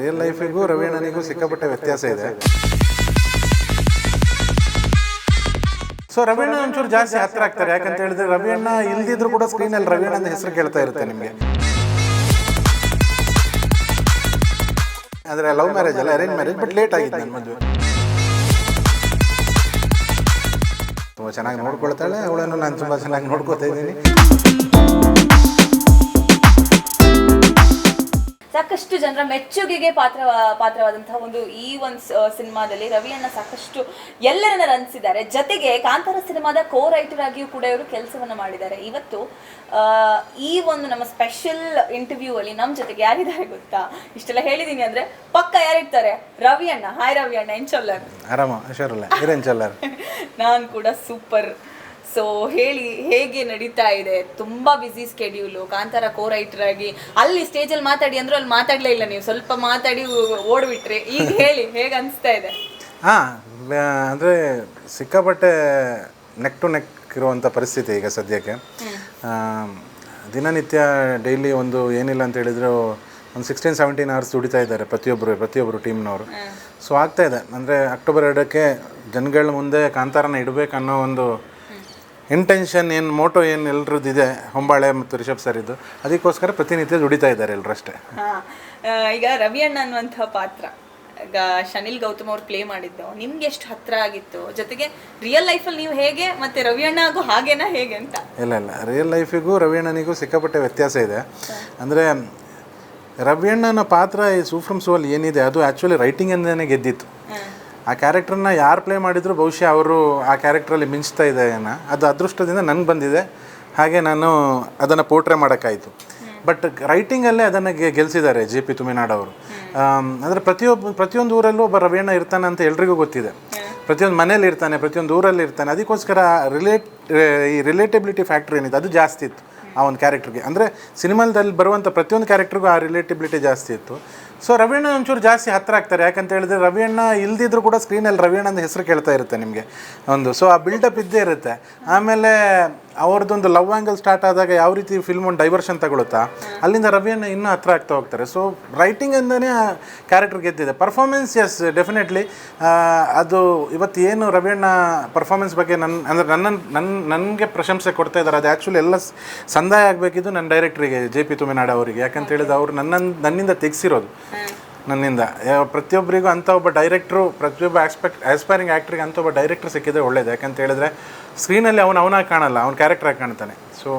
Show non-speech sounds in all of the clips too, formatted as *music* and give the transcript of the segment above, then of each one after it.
Real ಲೈಫಿಗೂ ರವೀಣನಿಗೂ ಸಿಕ್ಕಾಪಟ್ಟೆ ವ್ಯತ್ಯಾಸ ಇದೆ. ಸೊ ರವೀಣ ಒಂಚೂರು ಜಾಸ್ತಿ ಹತ್ರ ಆಗ್ತಾರೆ. ಯಾಕಂತ ಹೇಳಿದ್ರೆ ರವಿಯಣ್ಣ ಇಲ್ದಿದ್ರು ಕೂಡ ಸ್ಕ್ರೀನಲ್ಲಿ ರವೀಣ ಅಂತ ಹೆಸರು ಕೇಳ್ತಾ ಇರುತ್ತೆ ನಿಮಗೆ. ಆದರೆ ಲವ್ ಮ್ಯಾರೇಜ್ ಅಲ್ಲ ಅರೇಂಜ್ ಮ್ಯಾರೇಜ್ ಬಟ್ ಲೇಟ್ ಆಗಿದೆ ನನ್ನ ಮದುವೆ. ತುಂಬ ಚೆನ್ನಾಗಿ ನೋಡ್ಕೊಳ್ತಾಳೆ. ಅವಳನ್ನು ನಾನು ತುಂಬಾ ಚೆನ್ನಾಗಿ ನೋಡ್ಕೊತಾ ಇದ್ದೀನಿ. ಸಾಕಷ್ಟು ಜನರ ಮೆಚ್ಚುಗೆಗೆ ಪಾತ್ರ ಪಾತ್ರವಾದಂತಹ ಒಂದು ಈ ಒಂದು ಸಿನಿಮಾದಲ್ಲಿ ರವಿಯನ್ನ ಸಾಕಷ್ಟು ಎಲ್ಲರನ್ನ ರಂಜಿಸಿದ್ದಾರೆ. ಜೊತೆಗೆ ಕಾಂತಾರ ಸಿನಿಮಾದ ಕೋ ರೈಟರ್ ಆಗಿಯೂ ಕೂಡ ಇವರು ಕೆಲಸವನ್ನ ಮಾಡಿದ್ದಾರೆ. ಇವತ್ತು ಆ, ಈ ಒಂದು ನಮ್ಮ ಸ್ಪೆಷಲ್ ಇಂಟರ್ವ್ಯೂ ಅಲ್ಲಿ ನಮ್ಮ ಜೊತೆಗೆ ಯಾರಿದ್ದಾರೆ ಗೊತ್ತಾ? ಇಷ್ಟೆಲ್ಲ ಹೇಳಿದೀನಿ ಅಂದ್ರೆ ಪಕ್ಕ ಯಾರಿರ್ತಾರೆ? ರವಿಯಣ್ಣ. ಹಾಯ್ ರವಿಯಣ್ಣ ಎಂಚೊಲ್ಲರ್ ಆರಾಮ *laughs* ನಾನು ಕೂಡ ಸೂಪರ್ ಸೊ ಹೇಳಿ ಹೇಗೆ ನಡೀತಾ ಇದೆ? ತುಂಬಾ busy schedule Kantara co writer ಆಗಿ ಅಲ್ಲಿ ಸ್ಟೇಜಲ್ಲಿ ಮಾತಾಡಿ ಅಂದ್ರೆ ಅಲ್ಲಿ ಮಾತಾಡ್ಲೇ ಇಲ್ಲ ನೀವು. ಸ್ವಲ್ಪ ಮಾತಾಡಿ ಓಡ್ಬಿಟ್ರಿ. ಈಗ ಹೇಳಿ ಹೇಗೆ ಅನಿಸ್ತಾ ಇದೆ? ಹಾಂ ಅಂದರೆ ಸಿಕ್ಕಾಪಟ್ಟೆ ನೆಕ್ ಟು ನೆಕ್ ಇರುವಂಥ ಪರಿಸ್ಥಿತಿ ಈಗ ಸದ್ಯಕ್ಕೆ. ದಿನನಿತ್ಯ ಡೈಲಿ ಒಂದು ಏನಿಲ್ಲ ಅಂತ ಹೇಳಿದ್ರು ಒಂದು ಸಿಕ್ಸ್ಟೀನ್ ಸೆವೆಂಟೀನ್ ಅವರ್ಸ್ ದುಡಿತಾ ಇದ್ದಾರೆ ಪ್ರತಿಯೊಬ್ಬರು ಪ್ರತಿಯೊಬ್ಬರು ಟೀಮ್ನವರು ಸೊ ಆಗ್ತಾ ಇದೆ. ಅಂದರೆ ಅಕ್ಟೋಬರ್ ಎರಡಕ್ಕೆ ಜನಗಳ ಮುಂದೆ ಕಾಂತಾರನ ಇಡಬೇಕನ್ನೋ ಒಂದು ಇಂಟೆನ್ಷನ್ ಏನು ಮೋಟೋ ಏನು ಎಲ್ರದ್ದಿದೆ ಹೊಂಬಾಳೆ ಮತ್ತು ರಿಷಬ್ ಸರ್ ಇದು ಅದಕ್ಕೋಸ್ಕರ ಪ್ರತಿನಿತ್ಯ ದುಡಿತಾ ಇದ್ದಾರೆ ಎಲ್ಲರಷ್ಟೇ ಈಗ ರವಿ ಅಣ್ಣ ಅನ್ನುವಂಥ ಪಾತ್ರ ಈಗ ಶನಿಲ್ ಗೌತಮ್ ಅವ್ರು ಪ್ಲೇ ಮಾಡಿದ್ದು ನಿಮ್ಗೆ ಎಷ್ಟು ಹತ್ರ ಆಗಿತ್ತು? ಜೊತೆಗೆ ರಿಯಲ್ ಲೈಫಲ್ಲಿ ನೀವು ಹೇಗೆ ಮತ್ತೆ ರವಿ ಅಣ್ಣ ಆಗೋ ಹಾಗೇನಾ ಹೇಗೆ ಅಂತ? ಇಲ್ಲ ಇಲ್ಲ ರಿಯಲ್ ಲೈಫಿಗೂ ರವಿಯಣ್ಣನಿಗೂ ಸಿಕ್ಕಾಪಟ್ಟೆ ವ್ಯತ್ಯಾಸ ಇದೆ. ಅಂದರೆ ರವಿಯಣ್ಣನ ಪಾತ್ರ ಈ ಸೂಫ್ರಮ್ ಸೋಲ್ ಏನಿದೆ ಅದು ಆ್ಯಕ್ಚುಲಿ ರೈಟಿಂಗಿಂದನೇ ಗೆದ್ದಿತ್ತು. ಆ ಕ್ಯಾರೆಕ್ಟರ್ನ ಯಾರು ಪ್ಲೇ ಮಾಡಿದ್ರು ಬಹುಶಃ ಅವರು ಆ ಕ್ಯಾರೆಕ್ಟ್ರಲ್ಲಿ ಮಿಂಚ್ತಾ ಇದೆ ಏನೋ. ಅದು ಅದೃಷ್ಟದಿಂದ ನನಗೆ ಬಂದಿದೆ. ಹಾಗೆ ನಾನು ಅದನ್ನು ಪೋರ್ಟ್ರೇ ಮಾಡೋಕ್ಕಾಯಿತು. ಬಟ್ ರೈಟಿಂಗಲ್ಲೇ ಅದನ್ನು ಗೆಲ್ಸಿದ್ದಾರೆ ಜೆ ಪಿ ತುಮಿನಾಡ್ ಅವರು. ಅಂದರೆ ಪ್ರತಿಯೊಬ್ಬ ಪ್ರತಿಯೊಂದು ಊರಲ್ಲೂ ಒಬ್ಬ ರವೀಣ ಇರ್ತಾನೆ ಅಂತ ಎಲ್ರಿಗೂ ಗೊತ್ತಿದೆ. ಪ್ರತಿಯೊಂದು ಮನೇಲಿ ಇರ್ತಾನೆ, ಪ್ರತಿಯೊಂದು ಊರಲ್ಲಿ ಇರ್ತಾನೆ. ಅದಕ್ಕೋಸ್ಕರ ರಿಲೇಟ್ ಈ ರಿಲೇಟಬಿಲಿಟಿ ಫ್ಯಾಕ್ಟ್ರಿ ಏನಿದೆ, ಅದು ಜಾಸ್ತಿ ಇತ್ತು. ಆ ಒಂದು ಕ್ಯಾರೆಕ್ಟರ್ಗೆ ಅಂದರೆ ಸಿನಿಮಾದಲ್ಲಿ ಬರುವಂಥ ಪ್ರತಿಯೊಂದು ಕ್ಯಾರೆಕ್ಟರ್ಗೂ ಆ ರಿಲೇಟಿಬಿಲಿಟಿ ಜಾಸ್ತಿ ಇತ್ತು. ಸೊ ರವಿಯಣ್ಣ ಒಂಚೂರು ಜಾಸ್ತಿ ಹತ್ತಿರ ಆಗ್ತಾರೆ. ಯಾಕಂತ ಹೇಳಿದ್ರೆ ರವಿಯಣ್ಣ ಇಲ್ದಿದ್ರು ಕೂಡ ಸ್ಕ್ರೀನಲ್ಲಿ ರವಿಯಣ್ಣ ಹೆಸರು ಕೇಳ್ತಾ ಇರುತ್ತೆ ನಿಮಗೆ. ಒಂದು ಸೊ ಆ ಬಿಲ್ಡಪ್ ಇದ್ದೇ ಇರುತ್ತೆ. ಆಮೇಲೆ ಅವ್ರದ್ದೊಂದು ಲವ್ ಆ್ಯಂಗಲ್ ಸ್ಟಾರ್ಟ್ ಆದಾಗ ಯಾವ ರೀತಿ ಫಿಲ್ಮ್ ಒಂದು ಡೈವರ್ಷನ್ ತಗೊಳುತ್ತಾ ಅಲ್ಲಿಂದ ರವಿಯನ್ನು ಇನ್ನೂ ಹತ್ರ ಆಗ್ತಾ ಹೋಗ್ತಾರೆ. ಸೊ ರೈಟಿಂಗಿಂದನೇ ಆ ಕ್ಯಾರೆಕ್ಟರ್ ಗೆದ್ದಿದೆ. ಪರ್ಫಾರ್ಮೆನ್ಸ್ ಎಸ್ ಡೆಫಿನೆಟ್ಲಿ ಅದು ಇವತ್ತು ಏನು ರವಿಯಣ್ಣ ಪರ್ಫಾರ್ಮೆನ್ಸ್ ಬಗ್ಗೆ ನನ್ನ ಅಂದರೆ ನನ್ನನ್ನು ನನ್ನ ನನಗೆ ಪ್ರಶಂಸೆ ಕೊಡ್ತಾ ಇದ್ದಾರೆ. ಅದು ಆ್ಯಕ್ಚುಲಿ ಎಲ್ಲ ಸಂದಾಯ ಆಗಬೇಕಿದ್ದು ನನ್ನ ಡೈರೆಕ್ಟ್ರಿಗೆ ಜೆ ಪಿ ತುಮಿನಾಡ್ ಅವರಿಗೆ. ಯಾಕಂತ ಹೇಳಿದ್ರೆ ಅವರು ನನ್ನ ನನ್ನಿಂದ ತೆಗೆಸಿರೋದು. ನನ್ನಿಂದ. ಪ್ರತಿಯೊಬ್ಬರಿಗೂ ಅಂಥ ಒಬ್ಬ ಡೈರೆಕ್ಟ್ರು ಪ್ರತಿಯೊಬ್ಬ ಆಸ್ಪೆಕ್ಟ್ ಆಸ್ಪೈರಿಂಗ್ ಆ್ಯಕ್ಟ್ರಿಗೆ ಅಂಥ ಒಬ್ಬ ಡೈರೆಕ್ಟ್ರ್ ಸಿಕ್ಕಿದ್ರೆ ಒಳ್ಳೇದು. ಯಾಕಂತ ಹೇಳಿದ್ರೆ ಸ್ಕ್ರೀನಲ್ಲಿ ಅವನು ಅವನಾಗಿ ಕಾಣಲ್ಲ ಅವ್ನ ಆಗಿ ಕಾಣ್ತಾನೆ. So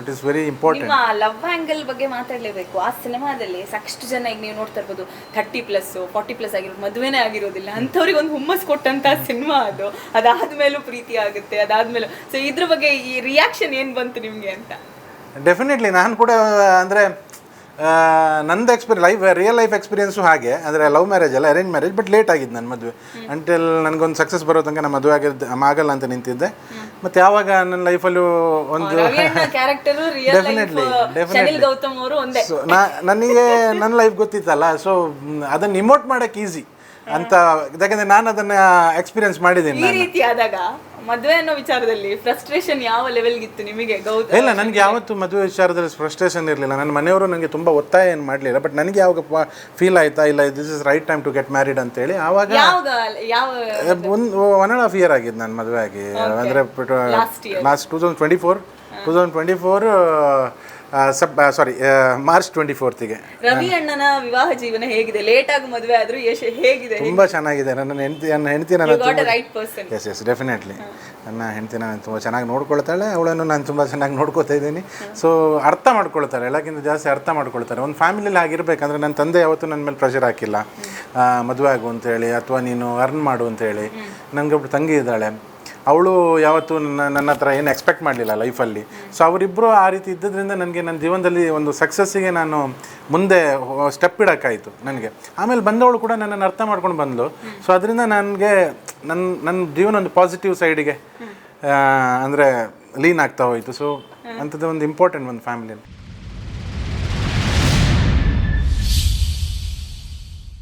it is very important love angle ಬಗ್ಗೆ ಮಾತಾಡಲೇಬೇಕು. ಆ ಸಿನಿಮಾದಲ್ಲಿ ಸಾಕಷ್ಟು ಜನ ಈಗ ನೀವು ನೋಡ್ತಾ ಇರ್ಬೋದು ಥರ್ಟಿ ಪ್ಲಸ್ ಫಾರ್ಟಿ ಪ್ಲಸ್ ಆಗಿರೋದು ಮದುವೆನೇ ಆಗಿರೋದಿಲ್ಲ. ಅಂಥವ್ರಿಗೆ ಒಂದು ಹುಮ್ಮಸ್ ಕೊಟ್ಟಂತ ಸಿನಿಮಾ ಅದು. ಅದಾದ್ಮೇಲೂ ಪ್ರೀತಿ ಆಗುತ್ತೆ ಅದಾದ್ಮೇಲೂ. ಸೊ ಇದ್ರ ಬಗ್ಗೆ ಈ ರಿಯಾಕ್ಷನ್ ಏನು ಬಂತು ನಿಮಗೆ ಅಂತ? ಡೆಫಿನೆಟ್ಲಿ ನಾನು ಕೂಡ ಅಂದರೆ ನಂದು experience life real life experience ಹಾಗೆ. ಅಂದರೆ ಲವ್ ಮ್ಯಾರೇಜ್ ಅಲ್ಲ ಅರೇಂಜ್ ಮ್ಯಾರೇಜ್ ಬಟ್ ಲೇಟ್ ಆಗಿದ್ದು ನನ್ನ ಮದುವೆ. ಅಂಟಿಲ್ ನನಗೊಂದು ಸಕ್ಸಸ್ ಬರೋ ತನಕ ನಾನು ಮದುವೆ ಆಗಿದ್ದು ಆಗಲ್ಲ ಅಂತ ನಿಂತಿದ್ದೆ. ಮತ್ತು ಯಾವಾಗ ನನ್ನ ಲೈಫಲ್ಲೂ ಒಂದು ಡೆಫಿನೆಟ್ಲಿ ಡೆಫಿನೆಟ್ಲಿ ಸೊ ನಾ ನನಗೆ ನನ್ನ ಲೈಫ್ ಗೊತ್ತಿತ್ತಲ್ಲ ಸೊ ಅದನ್ನು ಇಮೋಟ್ ಮಾಡೋಕ್ಕೆ ಈಸಿ ಅಂತ ಯಾಕಂದ್ರೆ ನಾನು ಅದನ್ನ ಎಕ್ಸ್ಪೀರಿಯನ್ಸ್ ಮಾಡಿದ್ದೀನಿ ಈ ನಾನು. ರೀತಿ ಆದಾಗ ಮದುವೆ ಅನ್ನೋ ವಿಚಾರದಲ್ಲಿ ಫ್ರಸ್ಟ್ರೇಷನ್ ಯಾವ ಲೆವೆಲ್ಗಿತ್ತು ನಿಮಗೆ ಗೌತಮ್? ಇಲ್ಲ ನನಗೆ ಯಾವತ್ತು ಮದುವೆ ವಿಚಾರದಲ್ಲಿ ಫ್ರಸ್ಟ್ರೇಷನ್ ಇರಲಿಲ್ಲ. ನನ್ನ ಮನೆಯವರು ನನಗೆ ತುಂಬ ಒತ್ತಾಯ ಏನು ಮಾಡಲಿಲ್ಲ ಬಟ್ ನನಗೆ ಯಾವಾಗ ಫೀಲ್ ಆಯ್ತಾ ಇಲ್ಲ this is right time to get married ಅಂತೇಳಿ ಆವಾಗ ಯಾವಾಗ ಯಾವ ಒಂದು ಒನ್ ಆ್ಯಂಡ್ ಹಾಫ್ ಇಯರ್ ಆಗಿದ್ದು ನಾನು ಮದುವೆ ಆಗಿ ಅಂದರೆ. Last two thousand twenty four two thousand twenty four ಸಬ್ ಸಾರಿ ಮಾರ್ಚ್ ಟ್ವೆಂಟಿ ಫೋರ್ತಿಗೆ ರವಿ ಅಣ್ಣನ ವಿವಾಹ ಜೀವನ ಹೇಗಿದೆ? ಲೇಟ್ ಆಗಿ ಮದುವೆ ಆದ್ರೂ ಯಶ್ ಹೇಗಿದೆ ತುಂಬ ಚೆನ್ನಾಗಿದೆ. ನನ್ನ ಹೆಂಡತಿ ನನ್ನ ಹೆಂಡತಿ ನನ್ನ ಎಸ್ ಎಸ್ ಡೆಫಿನೆಟ್ಲಿ ನನ್ನ ಹೆಂಡತಿ ನಾನು ತುಂಬ ಚೆನ್ನಾಗಿ ನೋಡ್ಕೊಳ್ತಾಳೆ ಅವಳನ್ನು ನಾನು ತುಂಬ ಚೆನ್ನಾಗಿ ನೋಡ್ಕೊತಾ ಇದ್ದೀನಿ. ಸೊ ಅರ್ಥ ಮಾಡ್ಕೊಳ್ತಾರೆ ಎಲ್ಲಕ್ಕಿಂತ ಜಾಸ್ತಿ ಅರ್ಥ ಮಾಡ್ಕೊಳ್ತಾರೆ. ಒಂದು ಫ್ಯಾಮಿಲಿಲಿ ಆಗಿರ್ಬೇಕಂದ್ರೆ ನನ್ನ ತಂದೆ ಯಾವತ್ತೂ ನನ್ನ ಮೇಲೆ ಪ್ರೆಷರ್ ಹಾಕಿಲ್ಲ. ಮದುವೆ ಆಗು ಅಂತೇಳಿ ಅಥವಾ ನೀನು ಅರ್ನ್ ಮಾಡು ಅಂತೇಳಿ ನನಗೆ ಒಬ್ಳು ತಂಗಿ ಇದ್ದಾಳೆ. ಅವಳು ಯಾವತ್ತೂ ನನ್ನ ನನ್ನ ಹತ್ರ ಏನು ಎಕ್ಸ್ಪೆಕ್ಟ್ ಮಾಡಲಿಲ್ಲ ಲೈಫಲ್ಲಿ ಸೊ ಅವರಿಬ್ಬರು ಆ ರೀತಿ ಇದ್ದದ್ರಿಂದ ನನಗೆ ನನ್ನ ಜೀವನದಲ್ಲಿ ಒಂದು ಸಕ್ಸಸ್ಸಿಗೆ ನಾನು ಮುಂದೆ ಸ್ಟೆಪ್ ಇಡೋಕ್ಕಾಯಿತು ನನಗೆ. ಆಮೇಲೆ ಬಂದವಳು ಕೂಡ ನನ್ನನ್ನು ಅರ್ಥ ಮಾಡ್ಕೊಂಡು ಬಂದಳು ಸೊ ಅದರಿಂದ ನನಗೆ ನನ್ನ ನನ್ನ ಜೀವನ ಒಂದು ಪಾಸಿಟಿವ್ ಸೈಡಿಗೆ ಅಂದರೆ ಲೀನ್ ಆಗ್ತಾ ಹೋಯಿತು. ಸೊ ಅಂಥದ್ದು ಒಂದು ಇಂಪಾರ್ಟೆಂಟ್ ಒಂದು ಫ್ಯಾಮಿಲಿಯಲ್ಲಿ